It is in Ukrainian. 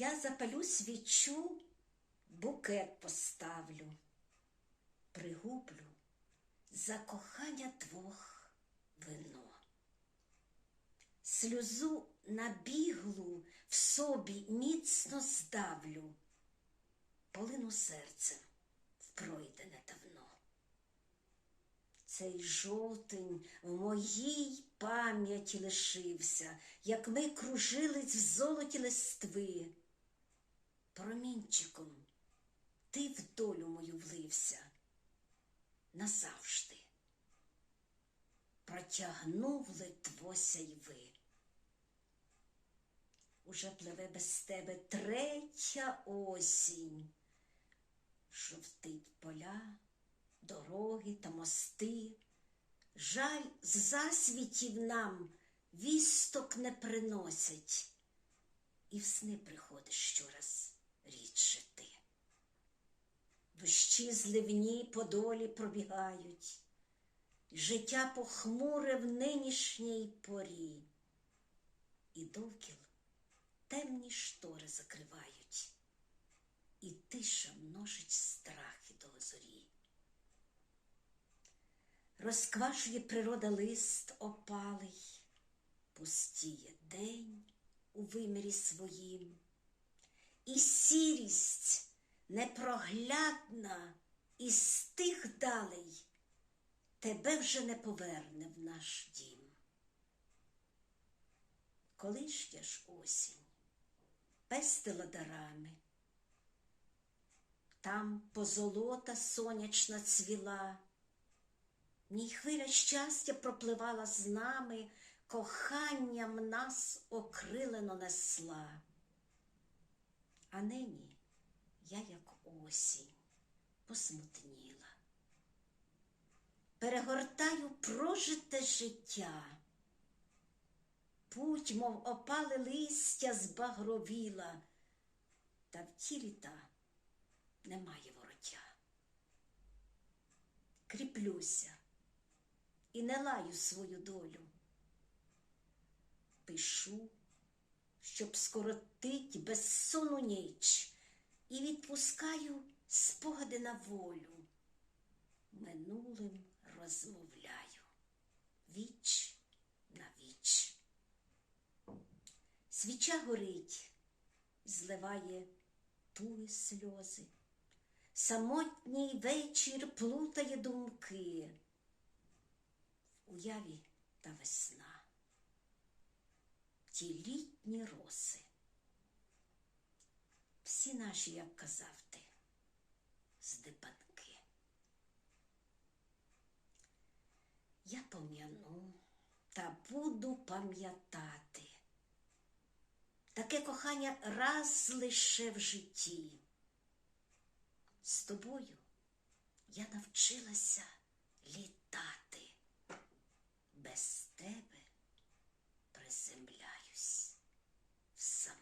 Я запалю свічу, букет поставлю, пригублю за кохання двох вино. Сльозу набіглу в собі міцно здавлю, полину серцем в пройдене давно. Цей жовтень в моїй пам'яті лишився, як ми кружились в золоті листви. Промінчиком ти в долю мою влився назавжди. Протягнув литво сяйви. Уже пливе без тебе третя осінь, жовтить поля, дороги та мости. Жаль, з засвітів нам вісток не приносять, і в сни приходиш щораз рідше. Дощі зливні по долі пробігають, життя похмуре в нинішній порі, і довкіл темні штори закривають, і тиша множить страхи до зорі. Розквашує природа лист опалий, пустіє день у вимірі своїм, і сірість непроглядна із тих далей тебе вже не поверне в наш дім. Колишня ж осінь пестила дарами, там позолота сонячна цвіла, ній хвиля щастя пропливала з нами, коханням нас окрилено несла. А нині я, як осінь, посмутніла. Перегортаю прожите життя. Путь, мов опале листя, збагровіла, та в ті літа немає вороття. Кріплюся і не лаю свою долю. Пишу, щоб скоротить безсонну ніч, і відпускаю спогади на волю. Минулим розмовляю віч на віч. Свіча горить, зливає туги сльози. Самотній вечір плутає думки. В уяві та весна, ті літні роси. Всі наші, як казав ти, здибанки. Я пом'яну та буду пам'ятати. Таке кохання раз лише в житті. З тобою я навчилася літати без тебе приземляти. Yes.